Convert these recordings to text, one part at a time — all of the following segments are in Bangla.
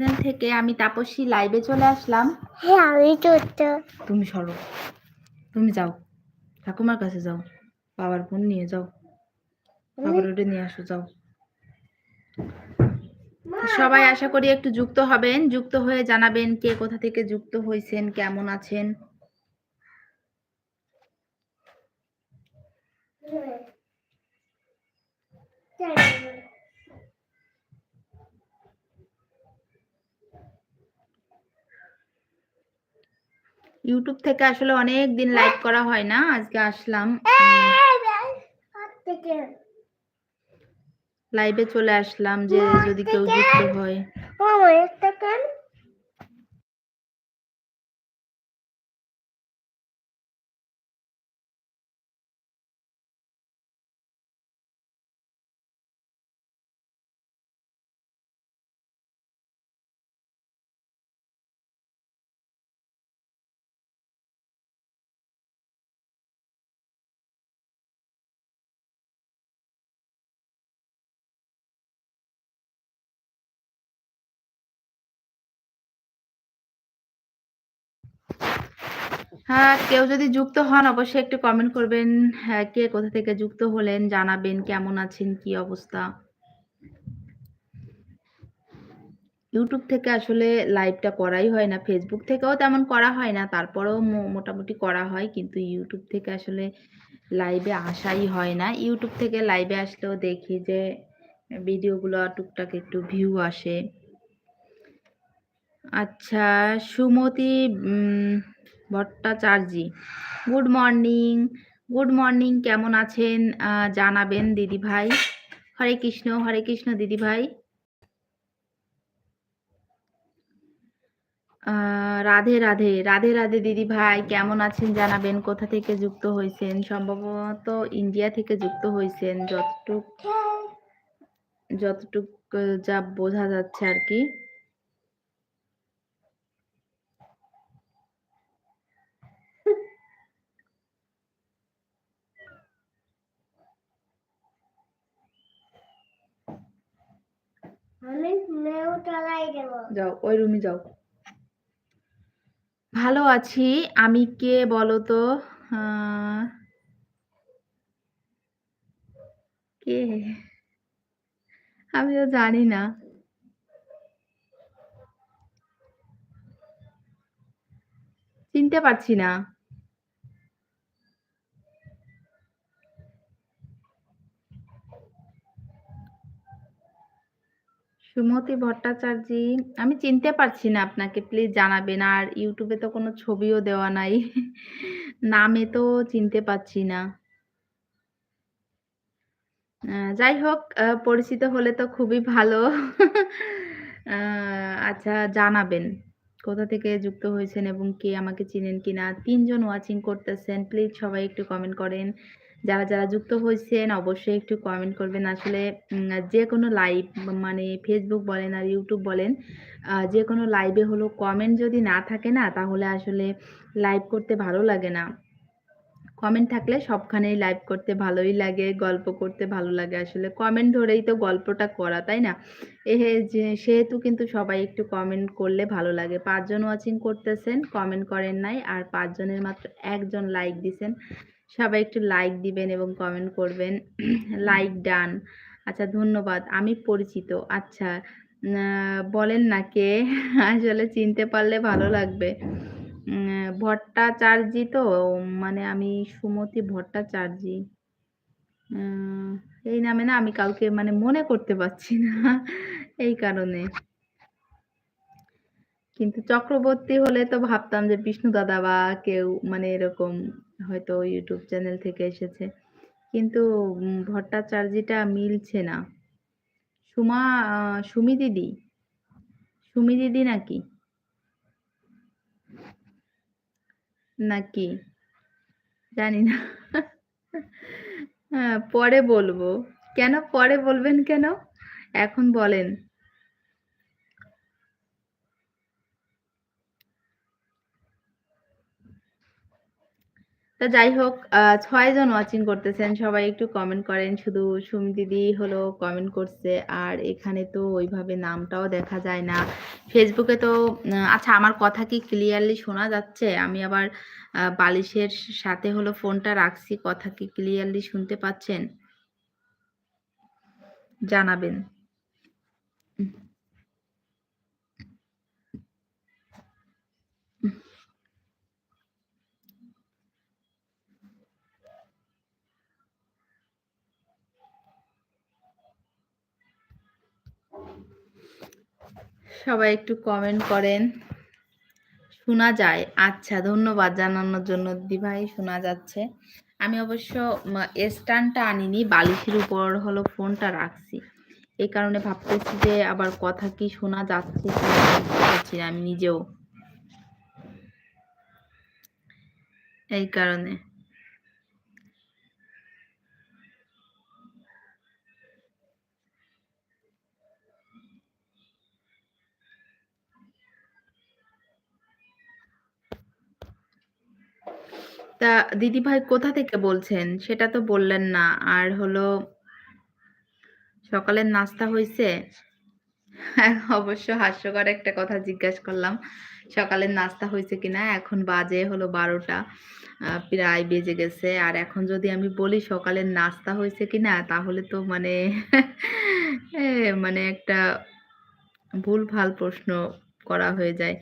চ্যানেল থেকে আমি তাপসী লাইভে চলে আসলাম। হ্যাঁ আমি চোরটা তুমি সরো। তুমি যাও। ঠাকুমার কাছে যাও। বাবার ফোন নিয়ে যাও। বাবার ওটা নিয়ে আসো যাও। সবাই আশা করি একটু যুক্ত হবেন। যুক্ত হয়ে জানাবেন কে কোথা থেকে যুক্ত হয়েছেন কেমন আছেন। ইউটিউব থেকে আসলে অনেক দিন লাইভ করা হয় না, আজকে আসলাম। লাইভে চলে আসলাম যে যদি কেউ যুক্ত হয়। হ্যাঁ কেউ যদি যুক্ত হন অবশ্যই একটু কমেন্ট করবেন হ্যাঁ কে কোথা থেকে যুক্ত হলেন, জানাবেন কেমন আছেন, কি অবস্থা? ইউটিউব থেকে আসলে লাইভটা করাই হয় না ফেসবুক থেকেও তেমন করা হয় না, তারপরেও মোটামুটি করা হয়, কিন্তু ইউটিউব থেকে আসলে লাইভে আসাই হয় না। ইউটিউব থেকে লাইভে আসলেও দেখি যে ভিডিওগুলো টুকটাক একটু ভিউ আসে। আচ্ছা Sumati Bhattacharya. Good morning good morning, কেমন আছেন? জানাবেন দিদি ভাই হরে কৃষ্ণ হরে কৃষ্ণ দিদি ভাই রাধে রাধে রাধে রাধে দিদি ভাই কেমন আছেন জানাবেন? কোথা থেকে যুক্ত হয়েছেন সম্ভবত ইন্ডিয়া থেকে যুক্ত হয়েছেন যতটুক যতটুক যা বোঝা যাচ্ছে আর কি। আমি যাও, ওই রুমে যাও। ভালো আছি। আমি কে বলো তো কে? আমিও জানি না। চিনতে পারছি না। সুমতি ভট্টাচার্য, আমি চিনতে পারছি না আপনাকে প্লিজ জানাবেন। আর ইউটিউবে তো কোনো ছবিও দেওয়া নাই। নামে তো চিনতে পারছি না। যাই হোক পরিচিত হলে তো খুবই ভালো। আচ্ছা জানাবেন। কোথা থেকে যুক্ত হয়েছেন এবং কে আমাকে চিনেন কিনা? তিনজন ওয়াচিং করতেছেন। প্লিজ সবাই একটু কমেন্ট করেন। যারা যারা যুক্ত হয়েছেন অবশ্যই একটু কমেন্ট করবেন। আসলে যে কোনো লাইভ মানে ফেসবুক বলেন আর ইউটিউব বলেন যে কোনো লাইভে হলো কমেন্ট যদি না থাকে না, তাহলে আসলে লাইভ করতে ভালো লাগে না। কমেন্ট থাকলে সবখানেই লাইভ করতে ভালোই লাগে, গল্প করতে ভালো লাগে। আসলে কমেন্ট ধরেই তো গল্পটা করা, তাই না? এ যে, সেহেতু কিন্তু সবাই একটু কমেন্ট করলে ভালো লাগে। পাঁচজন ওয়াচিং করতেছেন কমেন্ট করেন নাই, আর পাঁচজনের মাত্র একজন লাইক দিছেন। সবাই একটু লাইক দিবেন এবং কমেন্ট করবেন। লাইক ডান আচ্ছা ধন্যবাদ। আমি পরিচিত। আচ্ছা বলেন না কে? আসলে চিনতে পারলে ভালো লাগবে। ভট্টাচার্যি তো? মানে আমি সুমতি ভট্টাচার্যি। এই নামে না আমি কাউকে মানে মনে করতে পারছি না। এই কারণে। কিন্তু চক্রবর্তী হলে তো ভাবতাম যে বিষ্ণু দাদা বা কেউ মানে এরকম হয়তো ইউটিউব চ্যানেল থেকে এসেছে। কিন্তু ভট্টাচার্যিটা মিলছে না। সুমা সুমি দিদি। সুমি দিদি নাকি? নাকি? জানি না। হ্যাঁ পরে বলব। কেন পরে বলবেন কেন? এখন বলেন। তো যাই হোক ৬ জন ওয়াচিং করতেছেন। সবাই একটু কমেন্ট করেন। শুধু সুমি দিদি হলো কমেন্ট করছে। আর এখানে তো ওইভাবে নামটাও দেখা যায় না। ফেসবুকে তো আচ্ছা আমার কথা কি ক্লিয়ারলি শোনা যাচ্ছে? আমি আবার বালিশের সাথে হলো ফোনটা রাখছি। কথা কি ক্লিয়ারলি শুনতে পাচ্ছেন? জানাবেন। সবাই একটু কমেন্ট করেন। শোনা যায়। আচ্ছা ধন্যবাদ জানানোর জন্য দিদিভাই, শোনা যাচ্ছে। আমি অবশ্য স্ট্যান্ডটা আনিনি। বালিশের উপর হলো ফোনটা রাখছি। এই কারণে ভাবতেছি যে আবার কথা কি শোনা যাচ্ছে না, আমি নিজেও। এই কারণে। তা দিদিভাই কোথা থেকে বলছেন? সেটা তো বললেন না। আর হলো সকালের নাস্তা হইছে? হ্যাঁ, অবশ্য হাস্যকর একটা কথা জিজ্ঞাস করলাম। সকালের নাস্তা হয়েছে কিনা? এখন বাজে হলো বারোটা প্রায় বেজে গেছে। আর এখন যদি আমি বলি সকালের নাস্তা হয়েছে কিনা? তাহলে তো মানে মানে একটা ভুলভাল প্রশ্ন করা হয়ে যায়।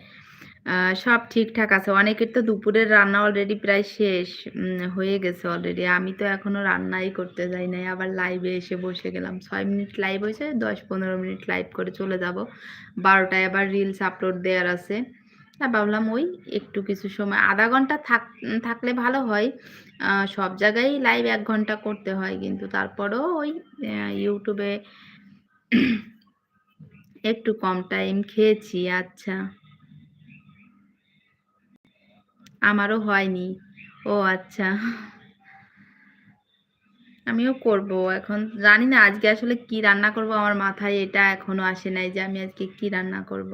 সব ঠিকঠাক আছে। অনেকের তো দুপুরের রান্না অলরেডি প্রায় শেষ হয়ে গেছে অলরেডি। আমি তো এখনও রান্নাই করতে যাই নাই। আবার লাইভে এসে বসে গেলাম। ছয় মিনিট লাইভ হয়েছে, দশ পনেরো মিনিট লাইভ করে চলে যাব। বারোটায় আবার রিলস আপলোড দেওয়ার আছে। তা ভাবলাম ওই একটু কিছু সময়, আধা ঘণ্টা থাক, থাকলে ভালো হয়। সব জায়গায় লাইভ এক ঘণ্টা করতে হয়। কিন্তু তারপরেও ওই ইউটিউবে একটু কম টাইম খেয়েছি। আচ্ছা। আমারও হয়নি। ও আচ্ছা। আমিও করব। এখন জানি না আজকে আসলে কি রান্না করব আমার মাথায় এটা এখনও আসে নাই যে আমি আজকে কি রান্না করব।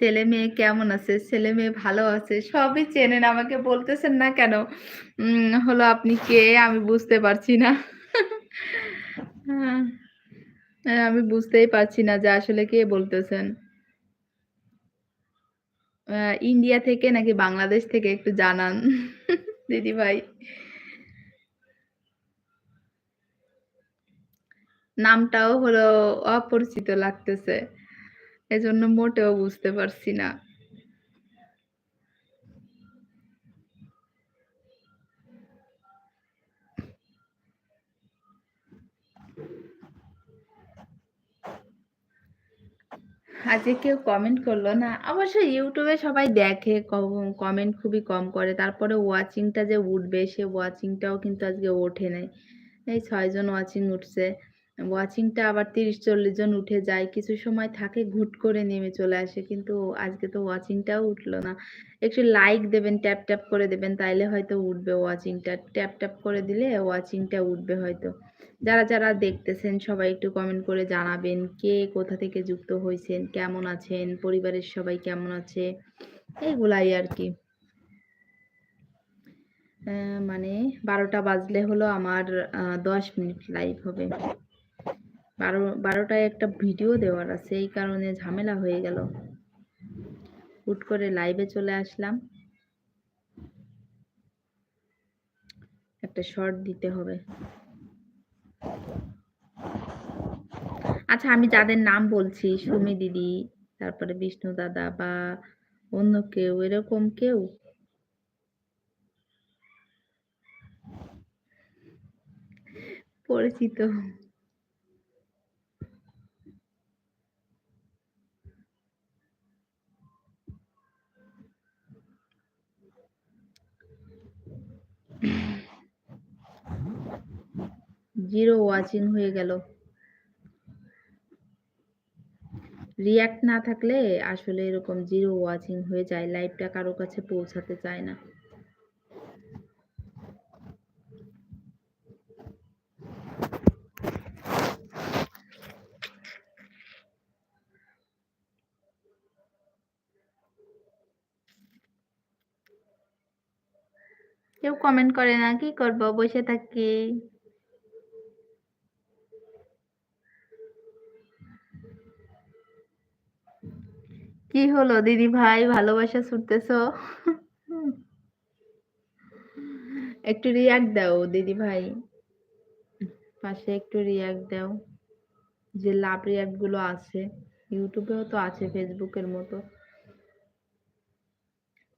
ছেলে-মেয়ে কেমন আছে? ছেলে-মেয়ে ভালো আছে? সবই চেনেন আমাকে বলতেছেন না কেন? হলো আপনি কে? আমি বুঝতে পারছি না। হ্যাঁ। হ্যাঁ, আমি বুঝতেই পারছি না যে আসলে কে বলতেছেন। ইন্ডিয়া থেকে নাকি বাংলাদেশ থেকে একটু জানান দিদি ভাই নামটাও হলো অপরিচিত লাগতেছে। এজন্য মোটেও বুঝতে পারছি না। আজকে কেউ কমেন্ট করল না। অবশ্য ইউটিউবে সবাই দেখে, কমেন্ট খুবই কম করে। তারপরে ওয়াচিংটা যে উঠবে সে ওয়াচিংটাও কিন্তু আজকে ওঠে নাই। এই ছয়জন ওয়াচিং উঠছে। ওয়াচিংটা আবার ৩০-৪০ জন উঠে যায়। কিছু সময় থাকে ঘুট করে নেমে চলে আসে। কিন্তু আজকে তো ওয়াচিংটাও উঠল না। একটু লাইক দেবেন, ট্যাপ, ট্যাপ করে দেবেন তাইলে হয়তো উঠবে ওয়াচিংটা ট্যাপ, ট্যাপ করে দিলে ওয়াচিংটা উঠবে হয়তো। যারা, যারা দেখতেছেন সবাই একটু কমেন্ট করে জানাবেন। কে কোথা থেকে যুক্ত হয়েছেন কেমন আছেন? পরিবারের সবাই কেমন আছে? এগুলাই আরকি। অ্যা মানে বারোটা বাজলে হলো আমার দশ মিনিট লাইভ হবে। বারো বারোটায় একটা ভিডিও দেওয়ার আছে। এই কারণে ঝামেলা হয়ে গেল। হুট করে লাইভে চলে আসলাম। একটা শর্ট দিতে হবে। আচ্ছা আমি যাদের নাম বলছি সুমি দিদি, তারপরে বিষ্ণু দাদা বা অন্য কেউ এরকম কেউ? পরিচিত। জিরো ওয়াচিং হয়ে গেল। রিঅ্যাক্ট না থাকলে আসলে এরকম জিরো ওয়াচিং হয়ে যায়। লাইভটা কারও কাছে পৌঁছাতে চায় না। কেউ কমেন্ট করে না, কি করব বসে থাকি কি হলো দিদি ভাই? ভালোবাসা ছুটতেছো? একটু রিয়াক্ট দাও দিদি ভাই। পাশে একটু রিয়াক্ট দাও। যে লাভ রিয়াক্টগুলো আছে। ইউটিউবেও তো আছে ফেসবুকের মতো।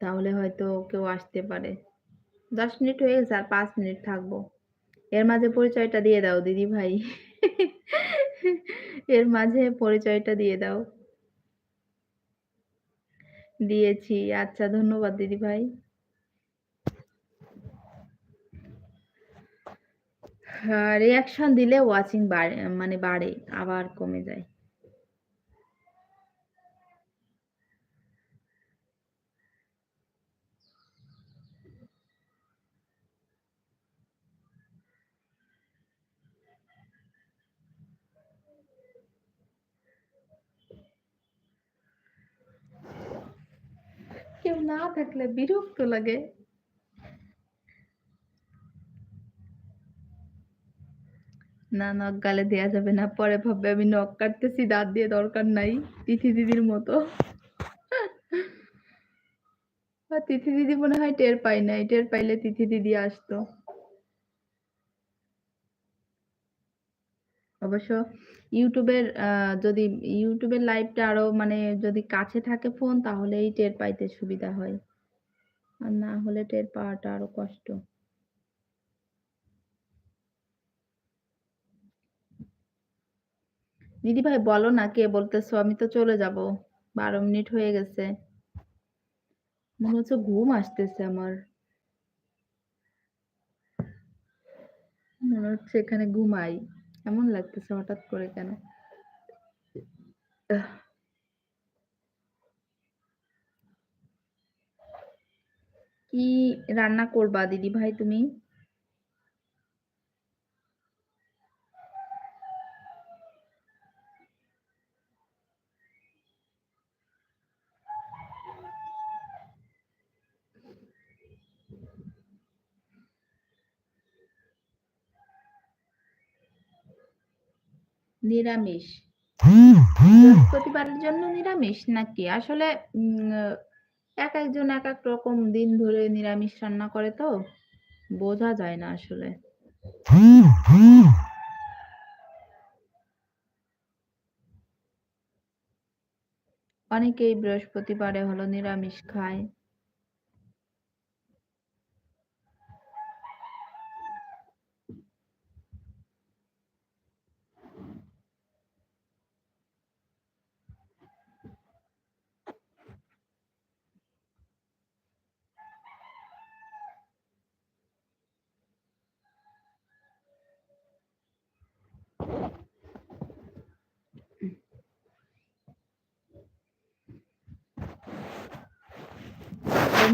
তাহলে হয়তো কেউ আসতে পারে। দশ মিনিট হয়ে গেছে আর পাঁচ মিনিট থাকব। এর মাঝে পরিচয়টা দিয়ে দাও দিদি ভাই। এর মাঝে পরিচয়টা দিয়ে দাও। দিয়েছি। আচ্ছা ধন্যবাদ দিদি ভাই। রিয়াকশন দিলে ওয়াচিং বাড়ে মানে বাড়ে আবার কমে যায় কেউ না থাকলে বিরক্ত লাগে। না, নখ গালে দেয়া যাবে না। পরে ভাববে আমি নখ কাটতেছি, দাঁত দিয়ে দরকার নাই, তিথি দিদির মতো। তিথি দিদি মনে হয় টের পাই নাই। টের পাইলে তিথি দিদি আসতো। অবশ্য ইউটিউবের যদি ইউটিউবের লাইভটা আরও মানে যদি কাছে থাকে ফোন তাহলেই টের পাইতে সুবিধা হয়। আর না হলে টের পাওয়াটা আরও কষ্ট। দিদি ভাই বলো না কে বলতেছো? আমি তো চলে যাব। বারো মিনিট হয়ে গেছে। মনে হচ্ছে ঘুম আসতেছে আমার। মনে হচ্ছে এখানে ঘুমাই। এমন লাগতেছে হঠাৎ করে কেন? কি রান্না করবা দিদি ভাই তুমি? নিরামিষ। বৃহস্পতিবারের জন্য নিরামিষ নাকি? আসলে উম, এক একজন এক এক রকম দিন ধরে নিরামিষ রান্না করে তো, বোঝা যায় না আসলে। অনেকেই বৃহস্পতিবারে হলো নিরামিষ খায়।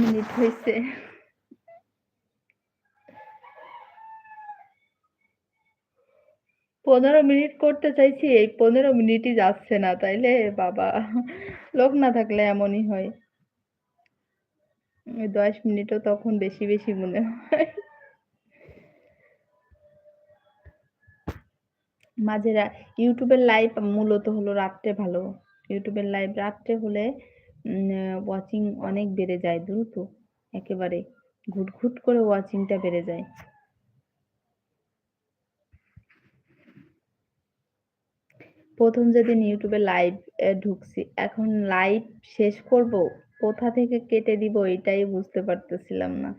মিনিট হয়েছে। পনেরো মিনিট করতে চাইছি, এই পনেরো মিনিটই যাচ্ছে না তাইলে, বাবা। লোক না থাকলে এমনই হয়। দশ মিনিটও তখন বেশি বেশি মনে হয়। মাঝেরা, ইউটিউবের লাইভ মূলত হলো রাত্রে ভালো। ইউটিউবের লাইভ রাত্রে হলে ওয়াচিং অনেক বেড়ে যায় দ্রুত। একেবারে ঘুট ঘুট করে ওয়াচিংটা বেড়ে যায়। প্রথম যেদিন ইউটিউবে লাইভ ঢুকছি, এখন লাইভ শেষ করব, কোথা থেকে কেটে দিব এটাই বুঝতে পারতেছিলাম না।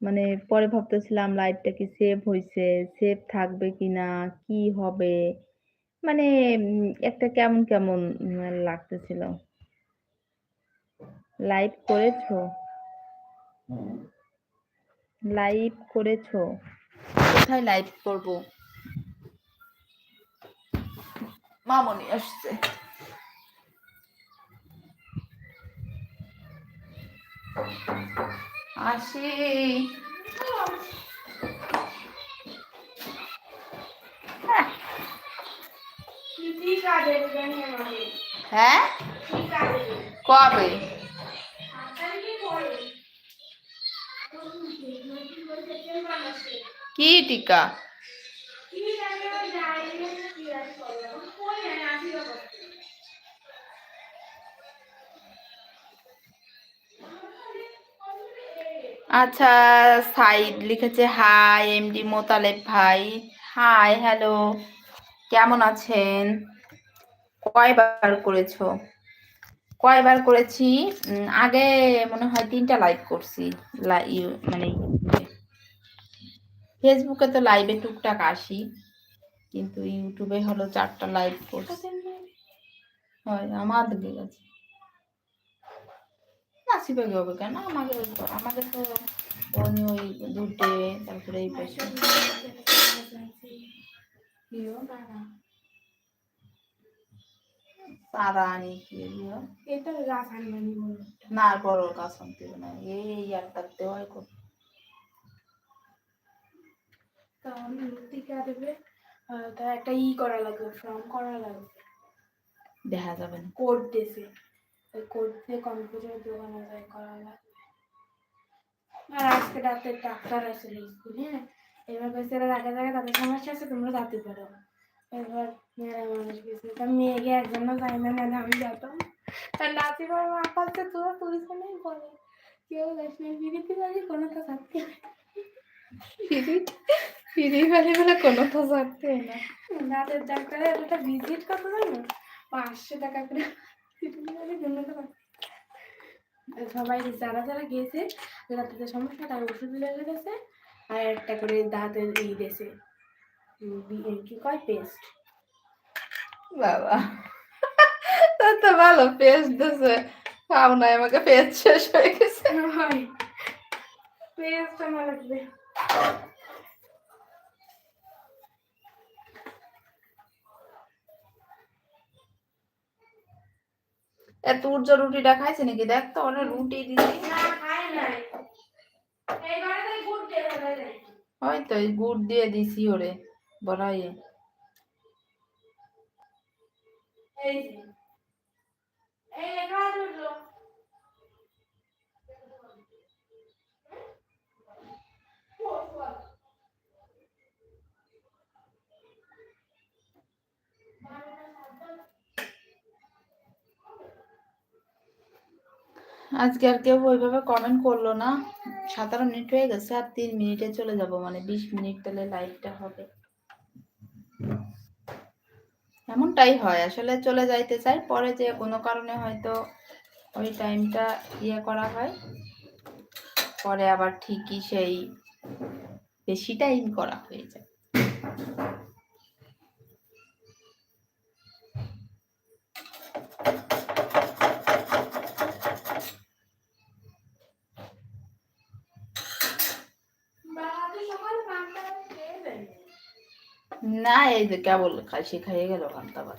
মানে পরে ভাবতেছিলাম লাইভটা কি সেভ হয়েছে সেভ থাকবে কিনা, কি হবে? মানে একটা কেমন কেমন লাগতেছিল। লাইভ করেছ? লাইভ করেছ? কোথায় লাইভ করব? মামনি আসছে। আসি। হ্যাঁ? কবে? কি টিকা? আচ্ছা সাইদ লিখেছে, হাই, এমডি মোতালেব ভাই। Hi, hello. কেমন আছেন? কয়বার করেছ? কয়বার করেছি আগে মনে হয় তিনটা লাইভ করছি মানে। ফেসবুকে তো লাইভে টুকটাক আসি কিন্তু ইউটিউবে হলো চারটা লাইভ করছি হয় আমাদের গেছে নাসিবে হবে কেন আমাকে আমাকে তো উনি ওই দুটে তারপরে এই পাশে তারা আনি কি এটা বলে না বড় কাজ আনতে না এই তার দেওয়াই কর। তাহলে টিকা দেবে? তা একটা ই করা লাগবে ফর্ম করা লাগবে। দেখা যাবে না। কোড ওই কোড দিয়ে কম্পিউটার দোকানে যাই করা লাগবে। আর আজকে রাতে ডাক্তার আসলে স্কুলে হ্যাঁ? এবার এরা জায়গায় জায়গায় তাদের সমস্যা আছে তোমরা যেতে পারো। মেয়েরা মানুষ গেছে। তা মেয়েকে না আমি যেতাম। বাবা তোরা নেই বলে কেউ যাস না। যাবি কোনো তো থাকতে ফিরি ফেলে ফেলে কোনো তো থাকতে না দাঁতের ডাক্তারের একটা ভিজিট কত জানো? পাঁচশো টাকা করে জন্য তো সবাই যারা যারা গেছে দাঁতের সমস্যা তার ওষুধ লেগে গেছে আর একটা করে দাঁতের ই দিয়েছে। কি কয় পেস্ট? বাবা। তা তো ভালো পেস্ট দিছে। খাও নাই আমাকে পেস্ট শেষ হয়ে গেছে। পেস্ট আমার লাগবে। এত উর্জ রুটিটা খাইছে নাকি? দেখ তো অনেক রুটি দিছি। হয়ে হয়তো গুড় দিয়ে দিছি ওরে। যে এই লেখা আজকে আর কেউ ওইভাবে কমেন্ট করল না। সাতারো মিনিট হয়ে গেছে, আর তিন মিনিটে চলে যাব মানে বিশ মিনিট তাহলে লাইভটা হবে। এমনটাই হয়। আসলে চলে যাইতে চাই। পরে যে কোনো কারণে হয়তো ওই টাইমটা ইয়ে করা হয়। পরে আবার ঠিকই সেই বেশি টাইম করা হয়ে যায় বাড়াতে সকাল পাঁচটা খেয়ে দেয় না এই যে কেবল খাসি খাইয়ে গেল ঘণ্টা বার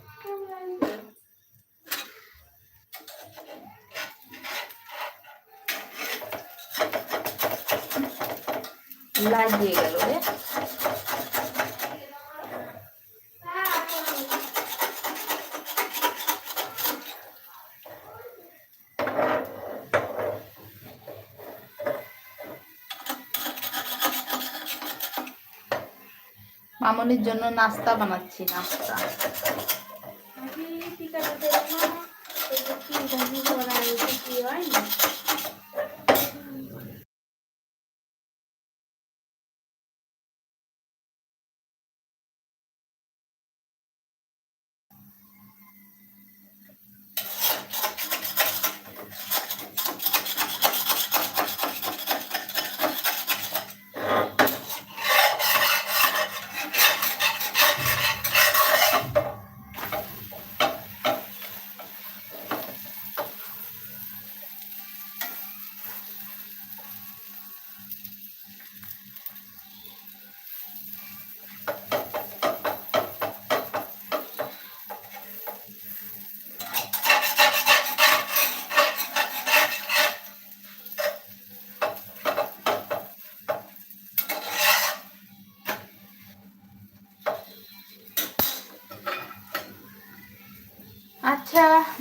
লাগিয়ে গেল রে। মামনির জন্য নাস্তা বানাচ্ছি নাস্তা। আগে টিকাটা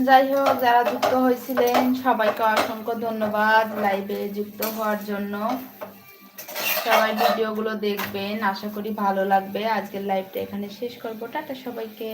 যাই হোক, যারা যুক্ত হয়েছিলেন, সবাইকে অসংখ্য ধন্যবাদ লাইভে যুক্ত হওয়ার জন্য। সবাই ভিডিওগুলো দেখবেন, আশা করি ভালো লাগবে। আজকের লাইভটা এখানে শেষ করব। টাটা সবাইকে।